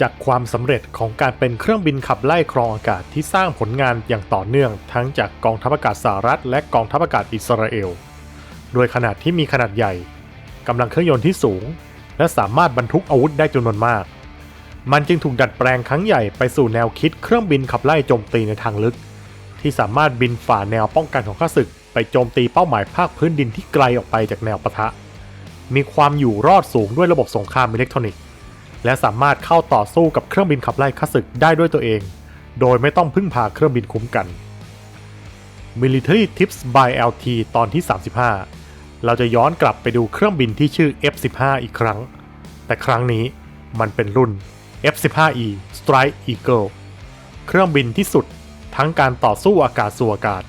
จากความสำเร็จของการเป็นเครื่องบินขับไล่ครองอากาศที่สร้างผลงานอย่างต่อเนื่องทั้งจากกองทัพอากาศสหรัฐและกองทัพอากาศอิสราเอล โดยขนาดที่มีขนาดใหญ่กำลังเครื่องยนต์ที่สูง และสามารถบรรทุกอาวุธได้จำนวนมาก มันจึงถูกดัดแปลงครั้งใหญ่ไปสู่แนวคิดเครื่องบินขับไล่โจมตีในทางลึก ที่สามารถบินฝ่าแนวป้องกันของข้าศึก ไปโจมตีเป้าหมายภาคพื้นดินที่ไกลออกไปจากแนวปะทะ มีความอยู่รอดสูงด้วยระบบสงครามอิเล็กทรอนิกส์ และสามารถเข้าต่อสู้กับเครื่องบินขับไล่ข้าศึกได้ด้วยตัวเอง โดยไม่ต้องพึ่งพาเครื่องบินคุ้มกัน Military Tips by LT ตอนที่ 35 เราจะย้อนกลับไปดูเครื่องบินที่ชื่อ F-15 อีกครั้ง แต่ครั้งนี้มันเป็นรุ่น F-15E Strike Eagle เครื่องบินที่สุดทั้งการต่อสู้อากาศสู่อากาศ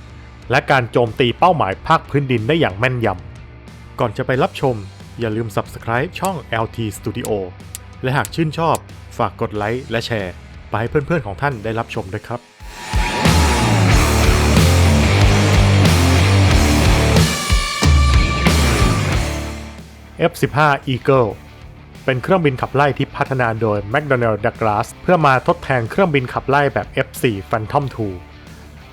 และการโจมตีเป้าหมายภาคพื้นดินได้อย่างแม่นยำ ก่อนจะไปรับชม อย่าลืม Subscribe ช่อง LT Studio และหากชื่นชอบฝากกดไลค์และแชร์ ไปให้เพื่อนๆของท่านได้รับชมด้วยครับ F-15 Eagle เป็นเครื่องบินขับไล่ที่พัฒนาโดย McDonnell Douglas เพื่อมาทดแทนเครื่องบินขับไล่แบบ F4 Phantom II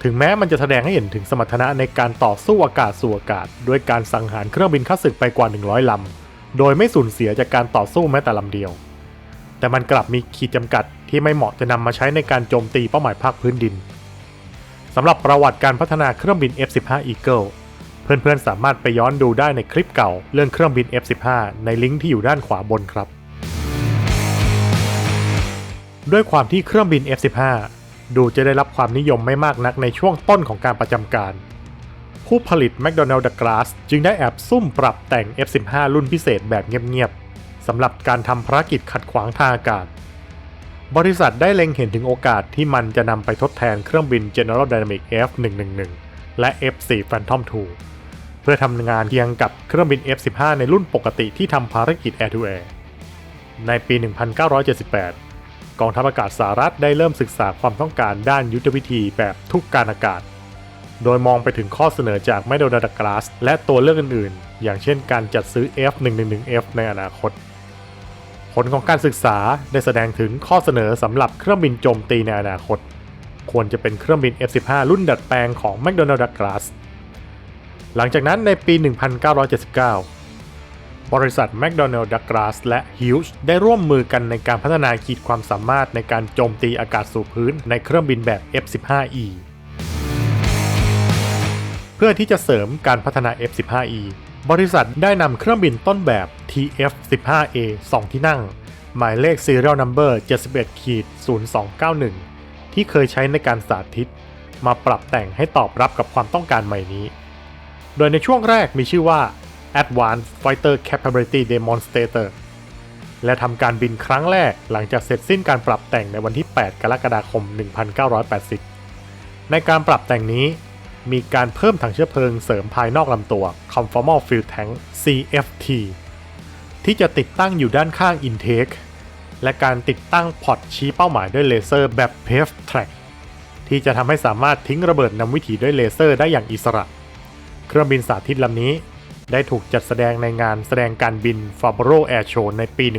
ถึงแม้มันจะแสดงให้เห็นถึงสมรรถนะในการต่อสู้อากาศสู่อากาศ ด้วยการสังหารเครื่องบินข้าศึกไปกว่า 100 ลำ โดยไม่สูญเสียจากการต่อสู้แม้แต่ลำเดียว แต่มันกลับมีขีดจำกัดที่ไม่เหมาะจะนำมาใช้ในการโจมตีเป้าหมายภาคพื้นดินสำหรับประวัติการพัฒนาเครื่องบิน F-15 Eagle เพื่อนๆสามารถไปย้อนดูได้ในคลิปเก่าเรื่องเครื่องบิน F-15 ในลิงก์ที่อยู่ด้านขวาบนครับ ด้วยความที่เครื่องบิน F-15 ดูจะได้รับความนิยมไม่มากนักในช่วงต้นของการประจำการ ผู้ผลิต McDonnell Douglas จึงได้แอบซุ่มปรับแต่ง F-15 รุ่นพิเศษแบบเงียบๆ สำหรับการทำภารกิจขัดขวางทางอากาศ บริษัทได้เล็งเห็นถึงโอกาสที่มันจะนำไปทดแทนเครื่องบิน General Dynamics F111 และ F4 Phantom II เพื่อทำงานเคียงกับเครื่องบิน F15 ในรุ่นปกติที่ทำภารกิจ Air to Air ในปี 1978 กองทัพอากาศสหรัฐได้เริ่มศึกษาความต้องการด้านยุทธวิธีแบบทุกการอากาศ โดยมองไปถึงข้อเสนอจากไมโดนาดากลาส และตัวเลือกอื่นๆ อย่างเช่นการจัดซื้อ F111F ในอนาคต ลของการศึกษาได้แสดงถึงข้อเสนอสำหรับเครื่องบินโจมตีในอนาคต ควรจะเป็นเครื่องบิน F15 รุ่นดัดแปลงของ McDonnell Douglas หลังจากนั้นในปี 1979 บริษัท McDonnell Douglas และ Hughes ได้ร่วมมือกันในการพัฒนาขีดความสามารถในการโจมตีอากาศสู่พื้นในเครื่องบินแบบ F-15E เพื่อที่จะเสริมการพัฒนา F-15E บริษัทได้นำเครื่องบินต้นแบบ TF-15A 2 ที่นั่ง หมายเลข Serial Number 71-0291 ที่เคยใช้ในการสาธิต มาปรับแต่งให้ตอบรับกับความต้องการใหม่นี้ โดยในช่วงแรกมีชื่อว่า Advanced Fighter Capability Demonstrator และทำการบินครั้งแรกหลังจากเสร็จสิ้นการปรับแต่งในวันที่ 8 กรกฎาคม 1980 ในการปรับแต่งนี้ มีการเพิ่มถังเชื้อเพลิงเสริมภายนอกลำตัว Conformal Fuel Tank CFT ที่จะติดตั้งอยู่ด้านข้าง Intake และการติดตั้งพอร์ตชี้เป้าหมายด้วยเลเซอร์แบบ PAVE Track ที่จะทำให้สามารถทิ้งระเบิดนำวิถีด้วยเลเซอร์ได้อย่างอิสระ เครื่องบินสาธิตลำนี้ ได้ถูกจัดแสดงในงานแสดงการบิน f a b r o Air Show ในปี 1980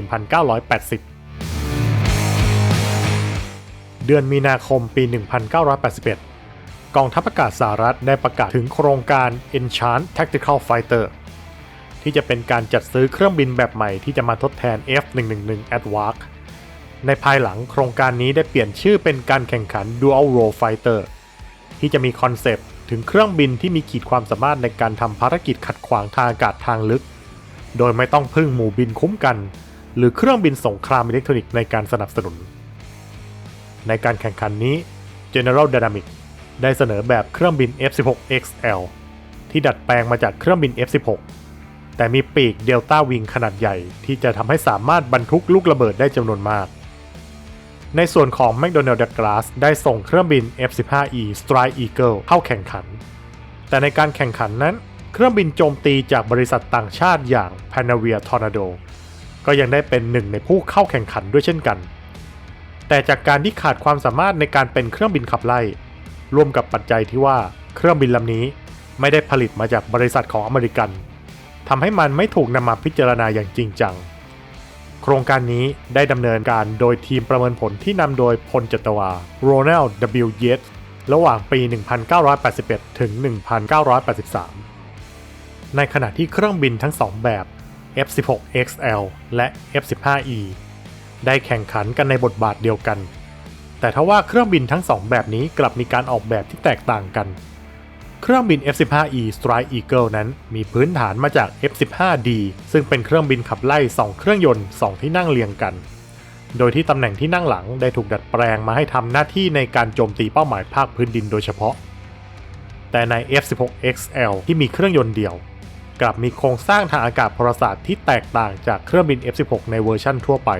เดือนมีนาคมปี 1981 กองทัพอากาศสหรัฐได้ประกาศถึงโครงการ Enchant Tactical Fighter ที่จะเป็นการจัดซื้อเครื่องบินแบบใหม่ที่จะมาทดแทน F111 Advac ในภายหลังโครงการนี้ได้เปลี่ยนชื่อเป็นการแข่งขัน Dual Role Fighter ที่จะมีคอนเซปต์ถึงเครื่องบินที่มีขีดความสามารถในการทำภารกิจขัดขวางทางอากาศทางลึก โดยไม่ต้องพึ่งหมู่บินคุ้มกัน หรือเครื่องบินสงครามอิเล็กทรอนิกส์ในการสนับสนุน ในการแข่งขันนี้ General Dynamics ได้เสนอแบบเครื่องบิน F16XL ที่ดัดแปลงมาจากเครื่องบิน F16 แต่มีปีกเดลต้าวิงขนาดใหญ่ที่จะทำให้สามารถบรรทุกลูกระเบิดได้จำนวนมาก ในส่วนของ McDonnell Douglas ได้ส่งเครื่องบิน F-15E Strike Eagle เข้าแข่งขัน แต่ในการแข่งขันนั้น เครื่องบินโจมตีจากบริษัทต่างชาติอย่าง Panavia Tornado ก็ยังได้เป็นหนึ่งในผู้เข้าแข่งขันด้วยเช่นกัน แต่จากการที่ขาดความสามารถในการเป็นเครื่องบินขับไล่ ร่วมกับปัจจัยที่ว่าเครื่องบินลำนี้ไม่ได้ผลิตมาจากบริษัทของอเมริกันทำให้มันไม่ถูกนำมาพิจารณาอย่างจริงจัง โครงการนี้ได้ดำเนินการโดยทีมประเมินผลที่นำโดยพลจัตวาโรนัล W. Yates ระหว่างปี 1981 ถึง 1983 ในขณะที่เครื่องบินทั้งสองแบบ F-16XL และ F-15E ได้แข่งขันกันในบทบาทเดียวกัน แต่ทว่าเครื่องบินทั้งสองแบบนี้กลับมีการออกแบบที่แตกต่างกัน เครื่องบิน F-15E Strike Eagle นั้นมีพื้นฐานมาจาก F-15D ซึ่งเป็นเครื่องบินขับไล่ 2 เครื่องยนต์ 2 ที่นั่งเรียงกัน โดยที่ตำแหน่งที่นั่งหลังได้ถูกดัดแปลงมาให้ทำหน้าที่ในการโจมตีเป้าหมายภาคพื้นดินโดยเฉพาะ แต่ใน F-16XL ที่มีเครื่องยนต์เดียว กลับมีโครงสร้างทางอากาศพลศาสตร์ที่แตกต่างจากเครื่องบิน F-16 ในเวอร์ชั่นทั่วไป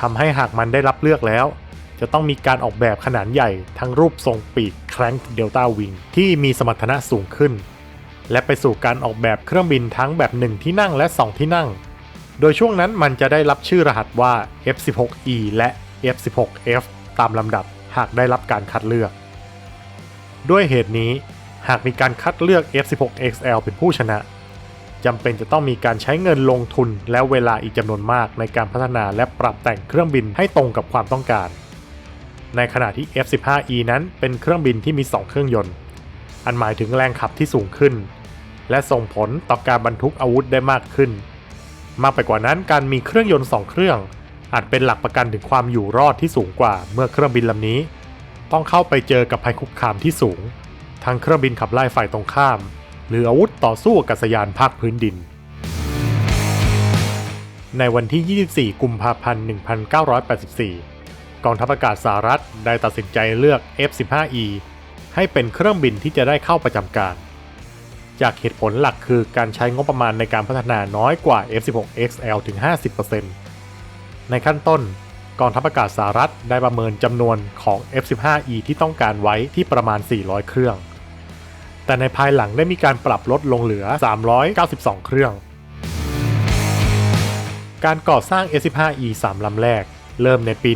ทำให้หากมันได้รับเลือกแล้ว จะต้องมีการออกแบบขนาดใหญ่ทั้งรูปทรงปีก Crank Delta Wing ที่มีสมรรถนะสูงขึ้น และไปสู่การออกแบบเครื่องบินทั้งแบบ 1 ที่นั่งและ 2 ที่นั่ง โดยช่วงนั้นมันจะได้รับชื่อรหัสว่า F16E และ F16F ตามลำดับหากได้รับการคัดเลือก ด้วยเหตุนี้ หากมีการคัดเลือก F16XL เป็นผู้ชนะจำเป็นจะต้องมีการใช้เงินลงทุนและเวลาอีกจำนวนมากในการพัฒนาและปรับแต่งเครื่องบินให้ตรงกับความต้องการ ในขณะที่ F15E นั้นเป็นเครื่องบินที่มี 2 เครื่องยนต์ อันหมายถึงแรงขับที่สูงขึ้น และส่งผลต่อการบรรทุกอาวุธได้มากขึ้น มากไปกว่านั้นการมีเครื่องยนต์2เครื่อง อาจเป็นหลักประกันถึงความอยู่รอดที่สูงกว่าเมื่อเครื่องบินลำนี้ ต้องเข้าไปเจอกับภัยคุกคามที่สูง ทั้งเครื่องบินขับไล่ฝ่ายตรงข้าม หรืออาวุธต่อสู้อากาศยานภาคพื้นดิน ในวันที่ 24 กุมภาพันธ์ 1984 กองทัพอากาศสหรัฐได้ตัดสินใจเลือก F-15E ให้เป็นเครื่องบินที่จะได้เข้าประจำการ จากเหตุผลหลักคือการใช้งบประมาณในการพัฒนาน้อยกว่า F-16XL ถึง 50%ในขั้นต้น กองทัพอากาศสหรัฐได้ประเมินจำนวนของ F-15E ที่ต้องการไว้ที่ประมาณ 400 เครื่อง แต่ในภายหลังได้มีการปรับลดลงเหลือ 392 เครื่อง การก่อสร้าง F-15E 3ลำแรก เริ่มในปี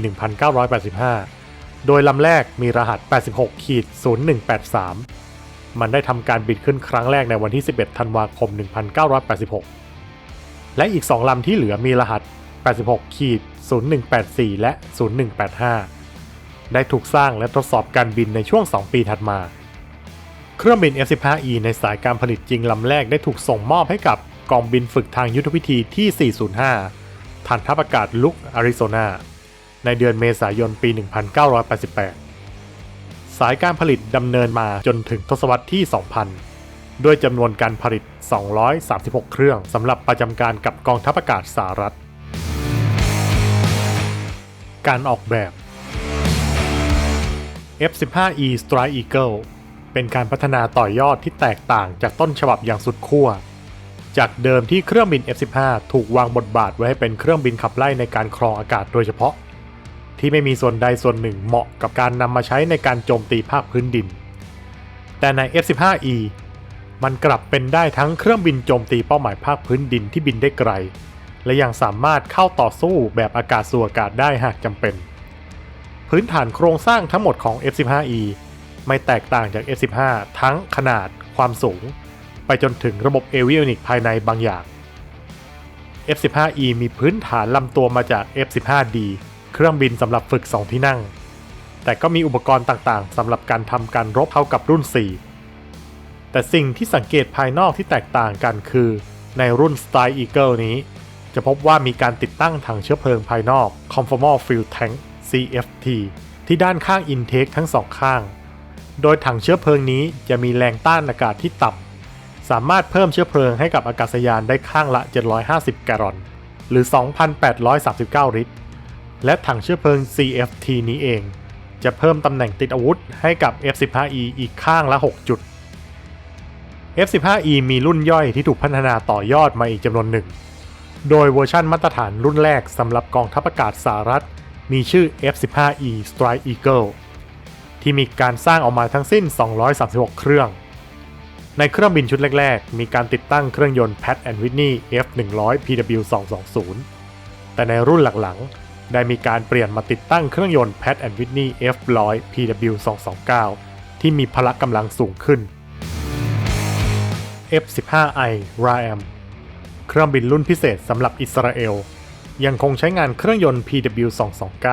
1985 โดยลำแรกมีรหัส 86ขีด0183 มันได้ทำการบินขึ้นครั้งแรกในวันที่ 11 ธันวาคม 1986 และอีก 2 ลำที่เหลือมีรหัส 86ขีด0184 และ 0185 ได้ถูกสร้างและทดสอบการบินในช่วง 2 ปีถัดมา เครื่องบิน F-15E ในสายการผลิตจริงลำแรกได้ถูกส่งมอบให้กับกองบินฝึกทางยุทธวิธีที่ 405ฐานทัพอากาศลุกอาริโซนา ในเดือนเมษายนปี 1988 สายการผลิตดำเนินมาจนถึงทศวรรษที่ 2000 ด้วยจำนวนการผลิต 236 เครื่องสำหรับประจำการกับกองทัพอากาศสหรัฐ การออกแบบ F-15E Strike Eagle เป็นการพัฒนาต่อยอดที่แตกต่างจากต้นฉบับอย่างสุดขั้ว จากเดิมที่เครื่องบิน F-15 ถูกวางบทบาทไว้ให้เป็นเครื่องบินขับไล่ในการครองอากาศโดยเฉพาะ ที่ไม่มีส่วนใดส่วนหนึ่งเหมาะกับการนำมาใช้ในการโจมตีภาคพื้นดิน แต่ใน F-15E มันกลับเป็นได้ทั้งเครื่องบินโจมตีเป้าหมายภาคพื้นดินที่บินได้ไกล และยังสามารถเข้าต่อสู้แบบอากาศสู่อากาศได้หากจำเป็น พื้นฐานโครงสร้างทั้งหมดของ F-15E ไม่แตกต่างจาก F-15 ทั้งขนาด ความสูง ไปจนถึงระบบเอวิโอนิกภายในบางอย่าง F-15E มีพื้นฐานลำตัวมาจาก F-15D เครื่องบินสำหรับฝึก 2 ที่นั่ง แต่ก็มีอุปกรณ์ต่างๆสำหรับการทำการรบเท่ากับรุ่น 4 แต่สิ่งที่สังเกตภายนอกที่แตกต่างกันคือ ในรุ่น Strike Eagle นี้ จะพบว่ามีการติดตั้งถังเชื้อเพลิงภายนอก Conformal Fuel Tank CFT ที่ด้านข้าง Intake ทั้งสองข้าง โดยถังเชื้อเพลิงนี้จะมีแรงต้านอากาศที่ต่ำสามารถเพิ่มเชื้อเพลิงให้กับอากาศยานได้ข้างละ 750 แกลลอน หรือ 2,839 ลิตร และถังเชื้อเพลิง CFT นี้เอง จะเพิ่มตำแหน่งติดอาวุธให้กับ F-15E อีกข้างละ 6 จุด F-15E มีรุ่นย่อยที่ถูกพัฒนาต่อยอดมาอีกจำนวนหนึ่ง โดยเวอร์ชันมาตรฐานรุ่นแรกสำหรับกองทัพอากาศสหรัฐ มีชื่อ F-15E Strike Eagle ที่มีการสร้างออกมาทั้งสิ้น 236 เครื่อง ในเครื่องบินชุดแรก ๆ มีการติดตั้งเครื่องยนต์ Pratt Whitney F100 PW220 แต่ในรุ่นหลังๆ ได้มีการเปลี่ยนมาติดตั้งเครื่องยนต์ Pratt Whitney F100 PW229 ที่มีพละกำลังสูงขึ้น F-15I RAM เครื่องบินรุ่นพิเศษสำหรับอิสราเอล ยังคงใช้งานเครื่องยนต์ PW229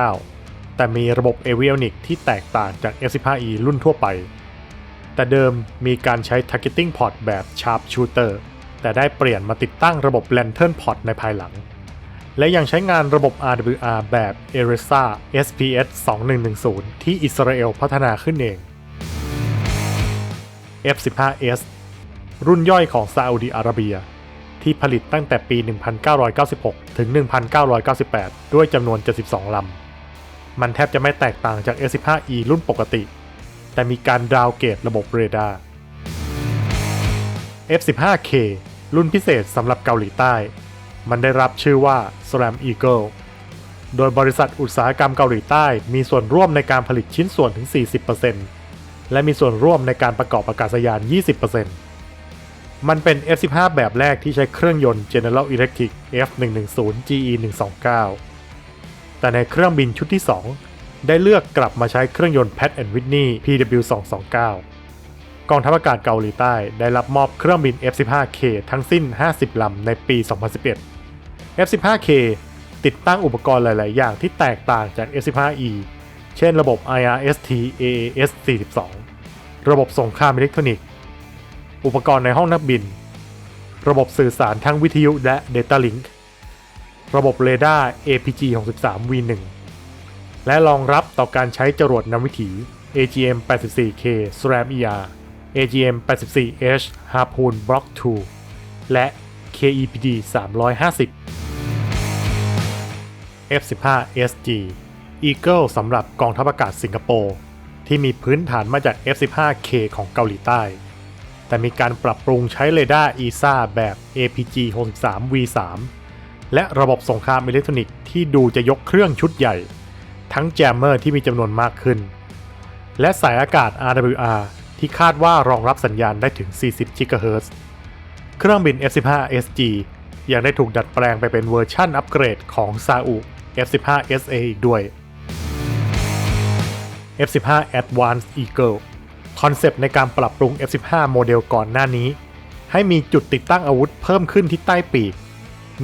แต่มีระบบ avionics ที่แตกต่างจาก F15E รุ่นทั่วไป แต่เดิมมีการใช้ targeting port แบบ sharp shooter แต่ได้เปลี่ยนมาติดตั้งระบบ lantern port ในภายหลัง และยังใช้งานระบบ RWR แบบ ERISA SPS 2110 ที่อิสราเอลพัฒนาขึ้นเอง F15S รุ่นย่อยของซาอุดีอาระเบีย ที่ผลิตตั้งแต่ปี 1996 ถึง 1998 ด้วยจำนวน 72 ลำ มันแทบจะไม่แตกต่างจาก F15E รุ่นปกติ แต่มีการดาวเกรดระบบเรดาร์ F15K รุ่นพิเศษสำหรับเกาหลีใต้ มันได้รับชื่อว่า Slam Eagle โดยบริษัทอุตสาหกรรมเกาหลีใต้ มีส่วนร่วมในการผลิตชิ้นส่วนถึง 40%และมีส่วนร่วมในการประกอบอากาศยาน 20%มันเป็น F15 แบบแรกที่ใช้เครื่องยนต์ General Electric F110 GE129 แต่ในเครื่องบินชุดที่ 2 ได้เลือกกลับมาใช้เครื่องยนต์ Pratt Whitney PW229 กองทัพอากาศเกาหลีใต้ได้รับมอบเครื่องบิน F-15K ทั้งสิ้น 50 ลำในปี 2011 F-15K ติดตั้งอุปกรณ์หลาย ๆ อย่างที่แตกต่างจาก F-15E เช่นระบบ IRST AAS 42 ระบบส่งข้ามอิเล็กทรอนิกส์ อุปกรณ์ในห้องนักบิน ระบบสื่อสารทั้งวิทยุและ Data Link ระบบเรดาร์ APG 63 V1 และรองรับต่อการใช้จรวดนำวิถี AGM 84K SRAM ER AGM 84H Harpoon Block 2 และ KEPD 350 F15SG Eagle สำหรับกองทัพอากาศสิงคโปร์ที่มีพื้นฐานมาจาก F15K ของเกาหลีใต้ แต่มีการปรับปรุงใช้เรดาร์ ESA แบบ APG 63 V3 และระบบสงครามอิเล็กทรอนิกส์ที่ดูจะยกเครื่องชุดใหญ่ ทั้งแจมเมอร์ที่มีจำนวนมากขึ้น และสายอากาศ RWR ที่คาดว่ารองรับสัญญาณได้ถึง 40 GHz เครื่องบิน F15SG ยังได้ถูกดัดแปลงไปเป็นเวอร์ชั่นอัปเกรดของซาอุ F15SA อีกด้วย F15 Advanced Eagle คอนเซปต์ในการปรับปรุง F15 โมเดลก่อนหน้านี้ ให้มีจุดติดตั้งอาวุธเพิ่มขึ้นที่ใต้ปีก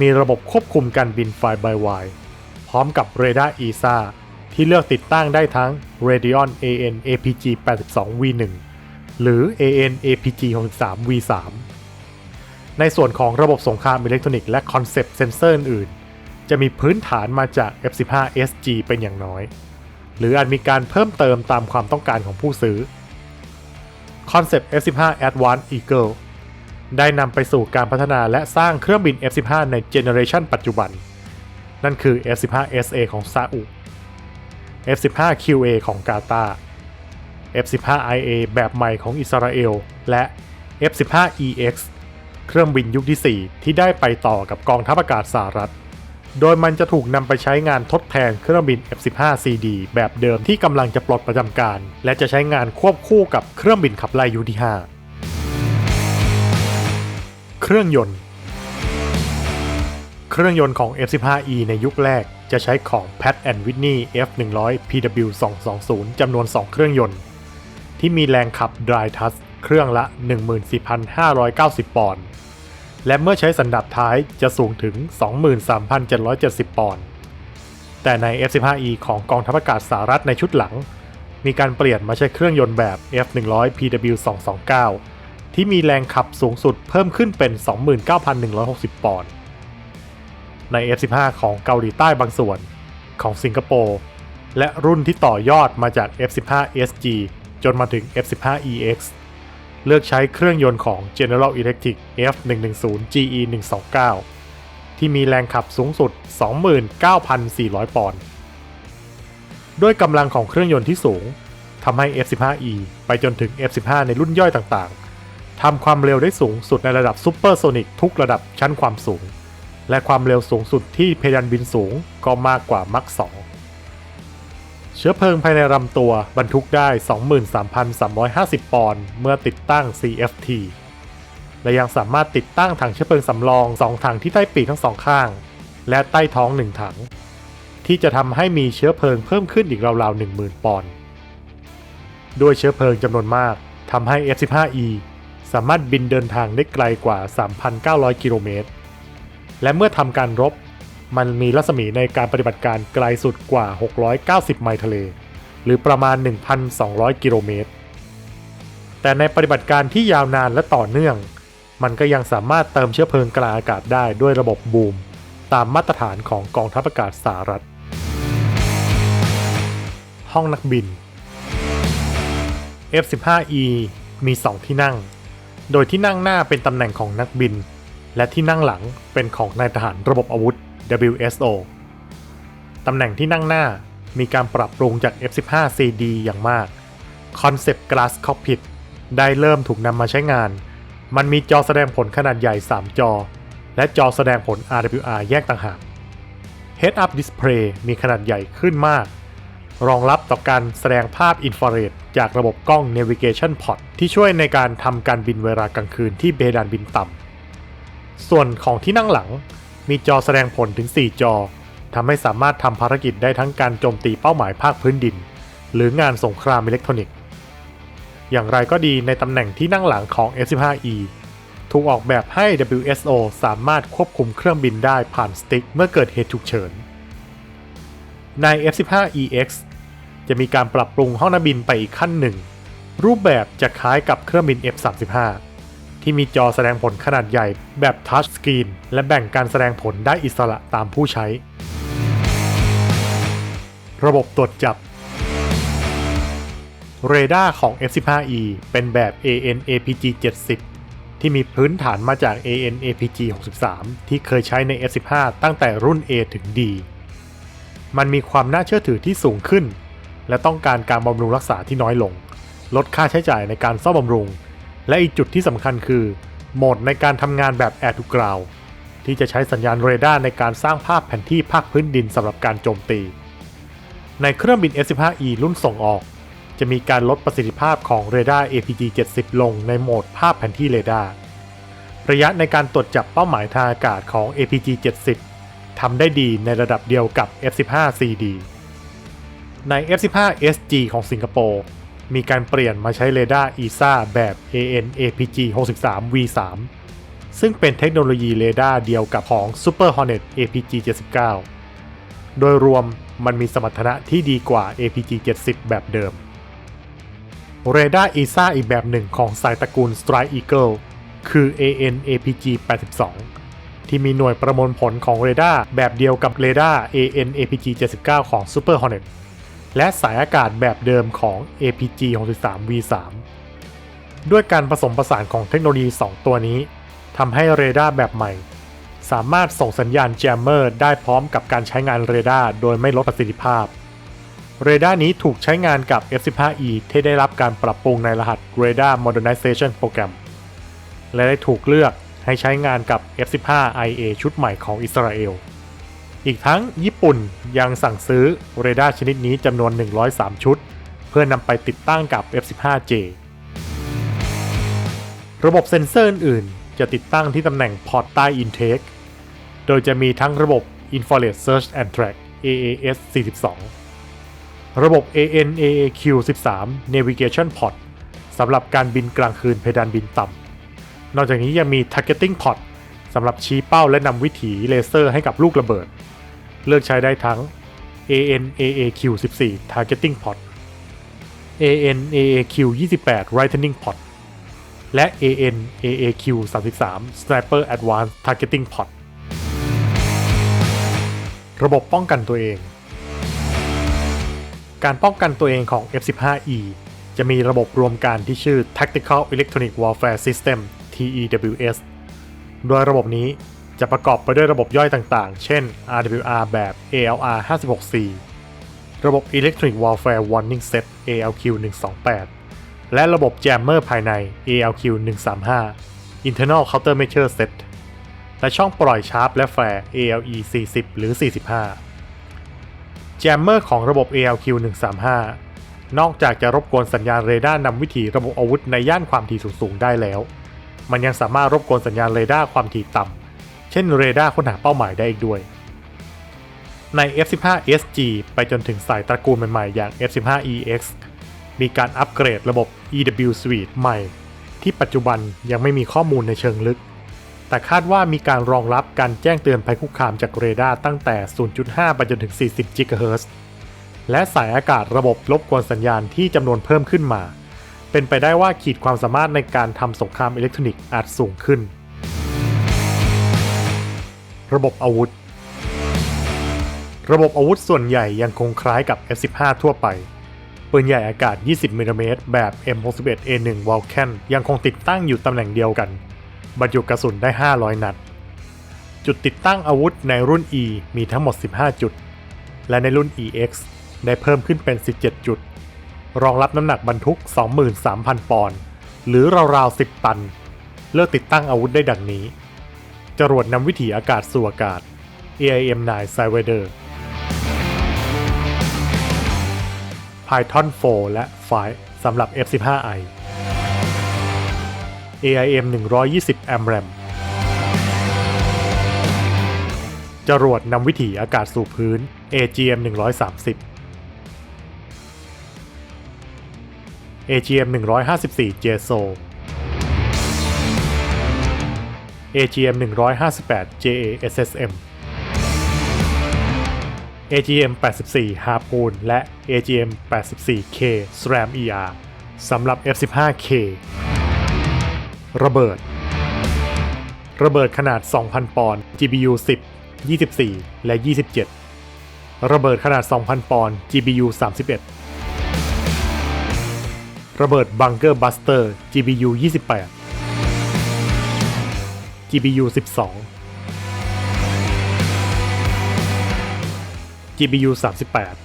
มีระบบควบคุมการบินไฟล์ by wire พร้อมกับเรดาร์ ESA ที่เลือกติดตั้งได้ทั้ง Radeon AN APG 82 V1 หรือ AN APG 63 V3 ในส่วนของระบบสงครามอิเล็กทรอนิกส์และคอนเซปต์เซนเซอร์อื่น จะมีพื้นฐานมาจาก F15SG เป็นอย่างน้อย หรืออาจมีการเพิ่มเติมตามความต้องการของผู้ซื้อ คอนเซปต์ F15 Advanced Eagle ได้นำไปสู่การพัฒนาและสร้างเครื่องบิน F15 ในเจเนอเรชันปัจจุบัน นั่นคือ F15SA ของซาอุ F15QA ของกาตาร์ F15IA แบบใหม่ของอิสราเอล และ F15EX เครื่องบินยุคที่ 4 ที่ได้ไปต่อกับกองทัพอากาศสหรัฐ โดยมันจะถูกนำไปใช้งานทดแทนเครื่องบิน F15CD แบบเดิมที่กำลังจะปลดประจำการ และจะใช้งานควบคู่กับเครื่องบินขับไล่ยุคที่5เครื่องยนต์ เครื่องยนต์ของ F15E ในยุคแรกจะใช้ของ Pratt Whitney F100 PW220 จำนวน 2 เครื่องยนต์ ที่มีแรงขับ Dry Thrust เครื่องละ 14,590 ปอนด์ และเมื่อใช้สันดับท้ายจะสูงถึง 23,770 ปอนด์ แต่ใน F15E ของกองทัพอากาศสหรัฐในชุดหลัง มีการเปลี่ยนมาใช้เครื่องยนต์แบบ F100 PW229 ที่มีแรงขับสูงสุดเพิ่มขึ้นเป็น 29,160 ปอนด์ ใน F15 ของเกาหลีใต้บางส่วน ของสิงคโปร์ และรุ่นที่ต่อยอดมาจาก F15SG จนมาถึง F15EX เลือกใช้เครื่องยนต์ของ General Electric F110 GE129 ที่มีแรงขับสูงสุด 29,400 ปอนด์ ด้วยกำลังของเครื่องยนต์ที่สูงทำให้ F15E ไปจนถึง F15 ในรุ่นย่อยต่างๆ ทำความเร็วได้สูงสุดในระดับซูเปอร์โซนิกทุกระดับชั้นความสูง และความเร็วสูงสุดที่เพดานบินสูงก็มากกว่ามัก2 เชื้อเพลิงภายในลำตัวบรรทุกได้ 23,350 ปอนด์เมื่อติดตั้ง CFT และยังสามารถติดตั้งถังเชื้อเพลิงสำรอง 2 ถังที่ใต้ปีกทั้งสองข้าง และใต้ท้อง 1 ถัง ที่จะทำให้มีเชื้อเพลิงเพิ่มขึ้นอีกราวๆ10,000 ปอนด์ด้วยเชื้อเพลิงจำนวนมากทำให้ F-15E สามารถบินเดินทางได้ไกลกว่า 3,900 กิโลเมตร และเมื่อทำการรบ มันมีรัศมีในการปฏิบัติการไกลสุดกว่า 690 ไมล์ทะเล หรือประมาณ 1,200 กิโลเมตร แต่ในปฏิบัติการที่ยาวนานและต่อเนื่อง มันก็ยังสามารถเติมเชื้อเพลิงกลางอากาศได้ด้วยระบบบูม ตามมาตรฐานของกองทัพอากาศสหรัฐ ห้องนักบิน F-15E มี 2 ที่นั่ง โดยที่นั่งหน้าเป็นตำแหน่งของนักบิน และที่นั่งหลังเป็นของนายทหารระบบอาวุธ WSO ตำแหน่งที่นั่งหน้ามีการปรับปรุงจาก F-15CD อย่างมาก Concept Glass Cockpit ได้เริ่มถูกนำมาใช้งาน มันมีจอแสดงผลขนาดใหญ่ 3 จอ และจอแสดงผล RWR แยกต่างหาก Head Up Display มีขนาดใหญ่ขึ้นมาก รองรับต่อการแสดงภาพอินฟราเรดจากระบบกล้อง Navigation Pod ที่ช่วยในการทำการบินเวลากลางคืนที่เบดานบินต่ำ ส่วนของที่นั่งหลัง มีจอแสดงผลถึง 4 จอทำให้สามารถทำภารกิจได้ทั้งการโจมตีเป้าหมายภาคพื้นดิน หรืองานสงครามอิเล็กทรอนิกส์ อย่างไรก็ดีในตำแหน่งที่นั่งหลังของ F-15E ถูกออกแบบให้ WSO สามารถควบคุมเครื่องบินได้ผ่านสติ๊กเมื่อเกิดเหตุฉุกเฉิน ใน F-15EX จะมีการปรับปรุงห้องนักบินไปอีกขั้นหนึ่ง รูปแบบจะคล้ายกับเครื่องบิน F-35 ที่มีจอแสดงผลขนาดใหญ่แบบทัชสกรีนและแบ่งการแสดงผลได้อิสระตามผู้ใช้ ระบบตรวจจับเรดาร์ของ F-15E เป็นแบบ AN/APG 70 ที่มีพื้นฐานมาจาก AN/APG 63 ที่เคยใช้ใน F-15 ตั้งแต่รุ่น A ถึง D มันมีความน่าเชื่อถือที่สูงขึ้น และต้องการการบำรุงรักษาที่น้อยลง ลดค่าใช้จ่ายในการซ่อมบำรุง และอีกจุดที่สำคัญคือ โหมดในการทำงานแบบ Air to Ground ที่จะใช้สัญญาณเรดาร์ในการสร้างภาพแผนที่ภาคพื้นดินสำหรับการโจมตี ในเครื่องบิน F-15E รุ่นส่งออก จะมีการลดประสิทธิภาพของเรดาร์ APG 70 ลงในโหมดภาพแผนที่เรดาร์ระยะในการตรวจจับเป้าหมายทางอากาศของ APG 70ทำได้ดีในระดับเดียวกับ F-15CD ใน F-15SG ของสิงคโปร์ มีการเปลี่ยนมาใช้เรดาร์ ESA แบบ AN/APG 63 V3 ซึ่งเป็นเทคโนโลยีเรดาร์เดียวกับของ Super Hornet APG 79 โดยรวมมันมีสมรรถนะที่ดีกว่า APG 70 แบบเดิม เรดาร์ ESA อีกแบบหนึ่งของสายตระกูล Strike Eagle คือ AN/APG 82 ที่มีหน่วยประมวลผลของเรดาร์แบบเดียวกับเรดาร์ AN/APG 79 ของ Super Hornet และสายอากาศแบบเดิมของ APG 63 V3 ด้วยการผสมผสานของเทคโนโลยี 2 ตัวนี้ทำให้เรดาร์แบบใหม่ สามารถส่งสัญญาณแจมเมอร์ได้พร้อมกับการใช้งานเรดาร์โดยไม่ลดประสิทธิภาพ เรดาร์นี้ถูกใช้งานกับ F-15E ที่ได้รับการปรับปรุงในรหัส Radar Modernization Program และได้ถูกเลือกให้ใช้งานกับ F-15IA ชุดใหม่ของอิสราเอล อีกทั้งญี่ปุ่นยังสั่งซื้อเรดาร์ชนิดนี้จำนวน 103 ชุด เพื่อนำไปติดตั้งกับ F-15J ระบบเซ็นเซอร์อื่นๆจะติดตั้งที่ตำแหน่งพอร์ตใต้ Intake โดยจะมีทั้งระบบ Infrared Search and Track AAS 42 ระบบ AN/AAQ 13 Navigation Pod สำหรับการบินกลางคืนเพดานบินต่ำ นอกจากนี้ยังมี Targeting Pod สำหรับชี้เป้าและนำวิถีเลเซอร์ให้กับลูกระเบิด เลือกใช้ได้ทั้ง AN/AAQ 14 Targeting Pod AN/AAQ 28 Lightning Pod และ AN/AAQ 33 Sniper Advanced Targeting Pod ระบบป้องกันตัวเอง การป้องกันตัวเองของ F-15E จะมีระบบรวมการที่ชื่อ Tactical Electronic Warfare System TEWS โดยระบบนี้ จะประกอบไปด้วยระบบย่อยต่างๆ เช่น RWR แบบ ALR 56C ระบบ Electric Warfare Warning Set ALQ 128 และระบบ Jammer ภายใน ALQ 135 Internal Countermeasure Set และช่องปล่อยชาร์ปและแฟร์ ALE 40 หรือ 45 Jammer ของระบบ ALQ 135 นอกจากจะรบกวนสัญญาณเรดาร์นำวิถีระบบอาวุธในย่านความถี่สูงๆได้แล้ว มันยังสามารถรบกวนสัญญาณเรดาร์ความถี่ต่ำ ช่นเรดาร์ค้นหาเป้าหมายได้อีกด้วย ใน F15SG ไปจนถึงสายตระกูลใหม่ๆ อย่าง F15EX มีการอัปเกรดระบบ EW Suite ใหม่ ที่ปัจจุบันยังไม่มีข้อมูลในเชิงลึก แต่คาดว่ามีการรองรับการแจ้งเตือนภัยคุกคามจากเรดาร์ตั้งแต่ 0.5 ไปจนถึง 40กิกะเฮิรตซ์และสายอากาศระบบรบกวนสัญญาณที่จำนวนเพิ่มขึ้นมา เป็นไปได้ว่าขีดความสามารถในการทำสงครามอิเล็กทรอนิกส์อาจสูงขึ้น ระบบอาวุธ ระบบอาวุธส่วนใหญ่ยังคงคล้ายกับ F-15 ทั่วไป ปืนใหญ่อากาศ 20มิลลิเมตรแบบ M61A1 Vulcan ยังคงติดตั้งอยู่ตำแหน่งเดียวกัน บรรจุกระสุนได้ 500 นัด จุดติดตั้งอาวุธในรุ่น E มีทั้งหมด 15 จุด และในรุ่น EX ได้เพิ่มขึ้นเป็น 17 จุด รองรับน้ำหนักบรรทุก 23,000 ปอนด์ หรือราวๆ 10 ตัน เลือกติดตั้งอาวุธได้ดังนี้ จรวดนำวิถีอากาศสู่อากาศ AIM-9 Cyber Python 4 และ 5 สำหรับ F-15I AIM 120 AMRAM จรวดนำวิถีอากาศสู่พื้น AGM 130 AGM 154 JSO AGM 158 JASSM AGM 84 Harpoon และ AGM 84 K SRAM ER สำหรับ F15K ระเบิด ระเบิดขนาด 2,000 ปอนด์ GBU 10 24 และ 27 ระเบิดขนาด 2,000 ปอนด์ GBU 31 ระเบิดบังเกอร์บัสเตอร์ GBU 28 GBU 12 GBU 38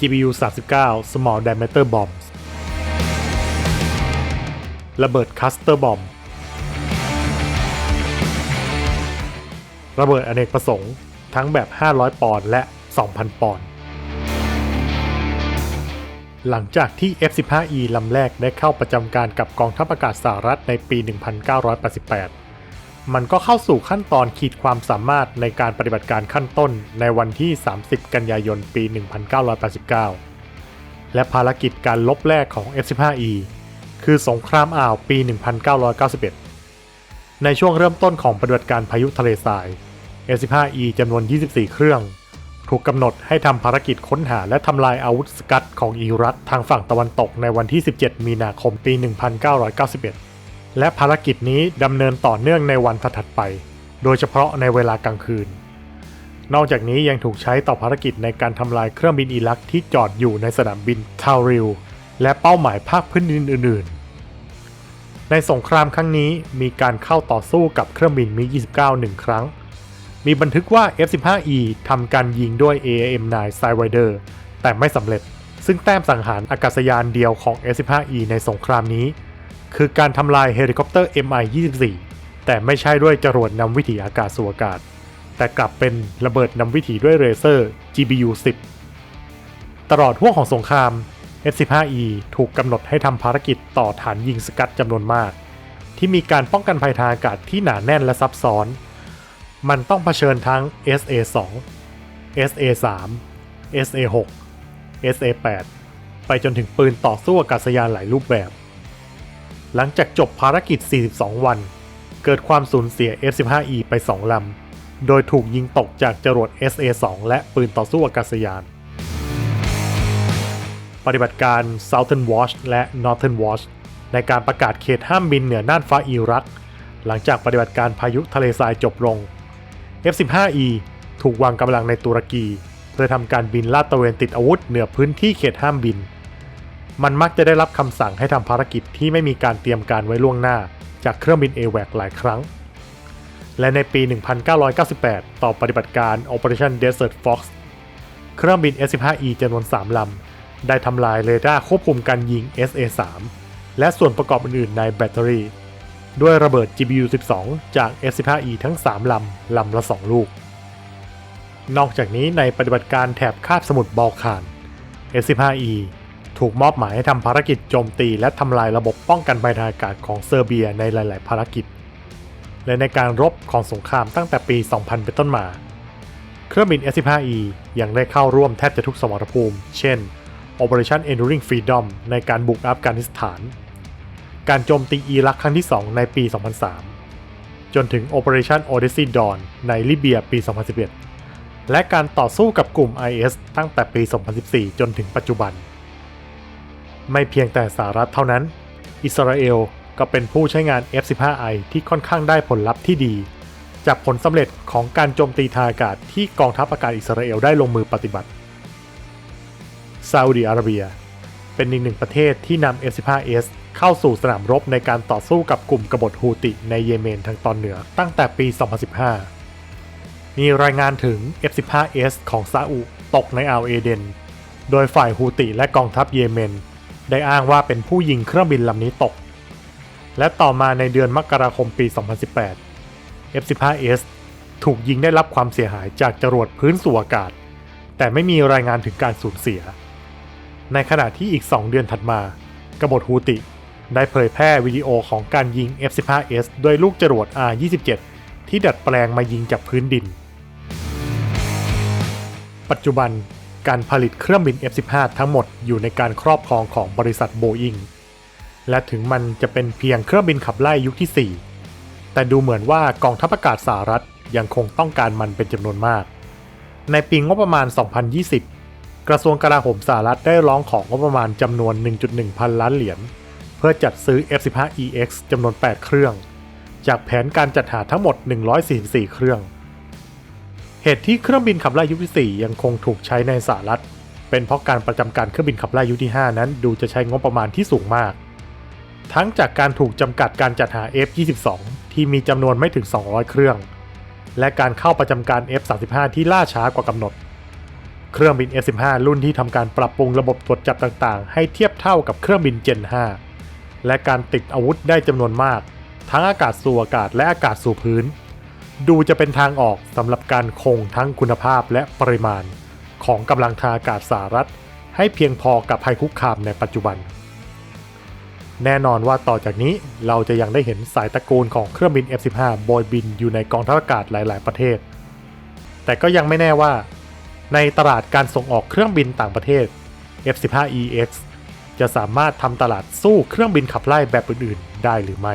GBU 39 Small Diameter Bombs ระเบิดคัสเตอร์บอม ระเบิดอเนกประสงค์ ทั้งแบบ 500 ปอนด์และ 2,000 ปอนด์ หลังจากที่ F-15E ลำแรกได้เข้าประจำการกับกองทัพอากาศสหรัฐในปี 1988 มันก็เข้าสู่ขั้นตอนขีดความสามารถในการปฏิบัติการขั้นต้นในวันที่ 30 กันยายน ปี 1989 และภารกิจการลบแรกของ F-15E คือสงครามอ่าวปี 1991 ในช่วงเริ่มต้นของปฏิบัติการพายุทะเลทราย F-15E จำนวน 24 เครื่อง ถูกกำหนดให้ทำภารกิจค้นหาและทำลายอาวุธสกัดของอิรักทางฝั่งตะวันตกในวันที่ 17 มีนาคมปี 1991 และภารกิจนี้ดำเนินต่อเนื่องในวันถัดไป โดยเฉพาะในเวลากลางคืน นอกจากนี้ยังถูกใช้ต่อภารกิจในการทำลายเครื่องบินอิรักที่จอดอยู่ในสนามบินทาวริลและเป้าหมายภาคพื้นดินอื่น ๆ ในสงครามครั้งนี้มีการเข้าต่อสู้กับเครื่องบินมิ29หนึ่งครั้ง มีบันทึกว่า F-15E ทำการยิงด้วย AIM-9 Sidewinder แต่ไม่สำเร็จ ซึ่งแต้มสังหารอากาศยานเดียวของ F-15E ในสงครามนี้ คือการทำลายเฮลิคอปเตอร์ Mi-24 แต่ไม่ใช่ด้วยจรวดนำวิถีอากาศสู่อากาศ แต่กลับเป็นระเบิดนำวิถีด้วยเรเซอร์ GBU-10 ตลอดห่วงของสงคราม F-15E ถูกกำหนดให้ทำภารกิจต่อฐานยิงสกัดจำนวนมาก ที่มีการป้องกันภัยทางอากาศที่หนาแน่นและซับซ้อน มันต้องเผชิญทั้ง SA-2 SA-3 SA-6 SA-8 ไปจนถึงปืนต่อสู้อากาศยานหลายรูปแบบ หลังจากจบภารกิจ 42 วัน เกิดความสูญเสีย F-15E ไป 2 ลำ โดยถูกยิงตกจากจรวด SA-2 และปืนต่อสู้อากาศยาน ปฏิบัติการ Southern Watch และ Northern Watch ในการประกาศเขตห้ามบินเหนือน่านฟ้าอิรัก หลังจากปฏิบัติการพายุทะเลทรายจบลง F-15E ถูกวางกำลังในตุรกี เพื่อทำการบินลาดตระเวนติดอาวุธเหนือพื้นที่เขตห้ามบิน มันมักจะได้รับคำสั่งให้ทำภารกิจที่ไม่มีการเตรียมการไว้ล่วงหน้า จากเครื่องบิน AWAC หลายครั้ง และในปี 1998 ต่อปฏิบัติการ Operation Desert Fox เครื่องบิน F-15E จำนวน 3 ลำ ได้ทำลายเรดาร์ควบคุมการยิง SA-3 และส่วนประกอบอื่นๆในแบตเตอรี่ ด้วยระเบิด GBU-12 จาก F-15E ทั้ง 3 ลำ ลำละ 2 ลูก นอกจากนี้ในปฏิบัติการแถบคาบสมุทรบอลข่าน F-15E ถูกมอบหมายให้ทำภารกิจโจมตีและทำลายระบบป้องกันภัยทางอากาศของเซอร์เบียในหลาย ๆ ภารกิจ และในการรบของสงครามตั้งแต่ปี 2000 เป็นต้นมา เครื่องบิน F-15E ยังได้เข้าร่วมแทบจะทุกสมรภูมิ เช่น Operation Enduring Freedom ในการบุกอัฟกานิสถาน การโจมตีอิรักครั้งที่ 2 ในปี 2003 จนถึง Operation Odyssey Dawn ในลิเบียปี 2011 และการต่อสู้กับกลุ่ม IS ตั้งแต่ปี 2014 จนถึงปัจจุบัน ไม่เพียงแต่สหรัฐเท่านั้น อิสราเอลก็เป็นผู้ใช้งาน F-15I ที่ค่อนข้างได้ผลลัพธ์ที่ดี จากผลสำเร็จของการโจมตีทางอากาศที่กองทัพอากาศอิสราเอลได้ลงมือปฏิบัติซาอุดิอาระเบีย เป็นอีกหนึ่งประเทศที่นำ F-15S เข้าสู่สนามรบในการต่อสู้กับกลุ่มกบฏฮูติในเยเมนทางตอนเหนือตั้งแต่ปี 2015 มีรายงานถึง F-15S ของซาอุตกในอ่าวเอเดน โดยฝ่ายฮูติและกองทัพเยเมน ได้อ้างว่าเป็นผู้ยิงเครื่องบินลำนี้ตก และต่อมาในเดือนมกราคมปี 2018 F-15S ถูกยิงได้รับความเสียหายจากจรวดพื้นสู่อากาศ แต่ไม่มีรายงานถึงการสูญเสีย ในขณะที่อีก 2 เดือนถัดมากบฏฮูติ ได้เผยแพร่วิดีโอของการยิง F-15S ด้วยลูกจรวด R-27 ที่ดัดแปลงมายิงจากพื้นดิน ปัจจุบันการผลิตเครื่องบิน F-15 ทั้งหมดอยู่ในการครอบครองของบริษัทโบอิงและถึงมันจะเป็นเพียงเครื่องบินขับไล่ยุคที่ 4 แต่ดูเหมือนว่ากองทัพอากาศสหรัฐยังคงต้องการมันเป็นจำนวนมาก ในปีงบประมาณ 2020 กระทรวงกลาโหมสหรัฐได้ร้องของงบประมาณจำนวน 1.1 พันล้านเหรียญ พื่อจัดซื้อ F-15EX จำนวน 8 เครื่อง จากแผนการจัดหาทั้งหมด 144 เครื่อง เหตุที่เครื่องบินขับไล่ยุคที่ 4 ยังคงถูกใช้ในสหรัฐ เป็นเพราะการประจำการเครื่องบินขับไล่ยุคที่ 5 นั้นดูจะใช้งบประมาณที่สูงมาก ทั้งจากการถูกจำกัดการจัดหา F-22 ที่มีจำนวนไม่ถึง 200 เครื่อง และการเข้าประจำการ F-35 ที่ล่าช้ากว่ากำหนด เครื่องบิน F-15 รุ่นที่ทำการปรับปรุงระบบตรวจจับต่างๆ ให้เทียบเท่ากับเครื่องบิน Gen 5 และการติดอาวุธได้จำนวนมาก ทั้งอากาศสู่อากาศและอากาศสู่พื้น ดูจะเป็นทางออกสำหรับการคงทั้งคุณภาพและปริมาณ ของกำลังทางอากาศสหรัฐ ให้เพียงพอกับภัยคุกคามในปัจจุบัน แน่นอนว่าต่อจากนี้เราจะยังได้เห็นสายตระกูลของเครื่องบิน F-15 โบยบินอยู่ในกองทัพอากาศหลาย ๆ ประเทศ แต่ก็ยังไม่แน่ว่า ในตลาดการส่งออกเครื่องบินต่างประเทศ F-15EX จะสามารถทำตลาดสู้เครื่องบินขับไล่แบบอื่นๆ ได้หรือไม่